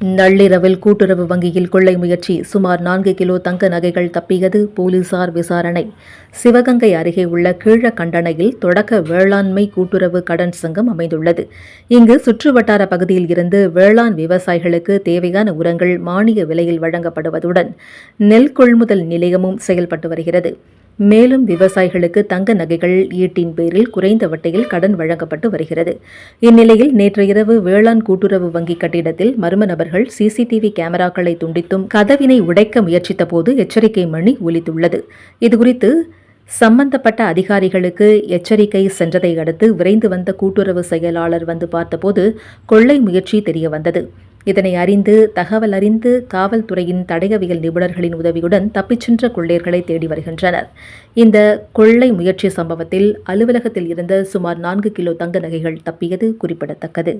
நள்ளிரவில் கூட்டுறவு வங்கியில் கொள்ளை முயற்சி. சுமார் நான்கு கிலோ தங்க நகைகள் தப்பியது போலீசார் விசாரணை. சிவகங்கை அருகே உள்ள கீழக்கண்டணையில் தொடக்க வேளாண்மை கூட்டுறவு கடன் சங்கம் அமைந்துள்ளது. இங்கு சுற்றுவட்டார பகுதியில் இருந்து வேளாண் விவசாயிகளுக்கு தேவையான உரங்கள் மானிய விலையில் வழங்கப்படுவதுடன் நெல் கொள்முதல் நிலையமும் செயல்பட்டு வருகிறது. மேலும் விவசாயிகளுக்கு தங்க நகைகள் ஈட்டின் பேரில் குறைந்த வட்டியில் கடன் வழங்கப்பட்டு வருகிறது. இந்நிலையில் நேற்று இரவு வேளாண் கூட்டுறவு வங்கி கட்டிடத்தில் மர்ம நபர்கள் சிசிடிவி கேமராக்களை துண்டித்தும் கதவினை உடைக்க முயற்சித்த போது எச்சரிக்கை மணி ஒலித்துள்ளது. இதுகுறித்து சம்பந்தப்பட்ட அதிகாரிகளுக்கு எச்சரிக்கை சென்றதை அடுத்து விரைந்து வந்த கூட்டுறவு செயலாளர் வந்து பார்த்தபோது கொள்ளை முயற்சி தெரிய வந்தது இதனை அறிந்து தகவல் அறிந்து காவல்துறையின் தடயவியல் நிபுணர்களின் உதவியுடன் தப்பிச் சென்ற கொள்ளையர்களை தேடி வருகின்றனர். இந்த கொள்ளை முயற்சி சம்பவத்தில் அலுவலகத்தில் இருந்த சுமார் நான்கு கிலோ தங்க நகைகள் தப்பியது குறிப்பிடத்தக்கது.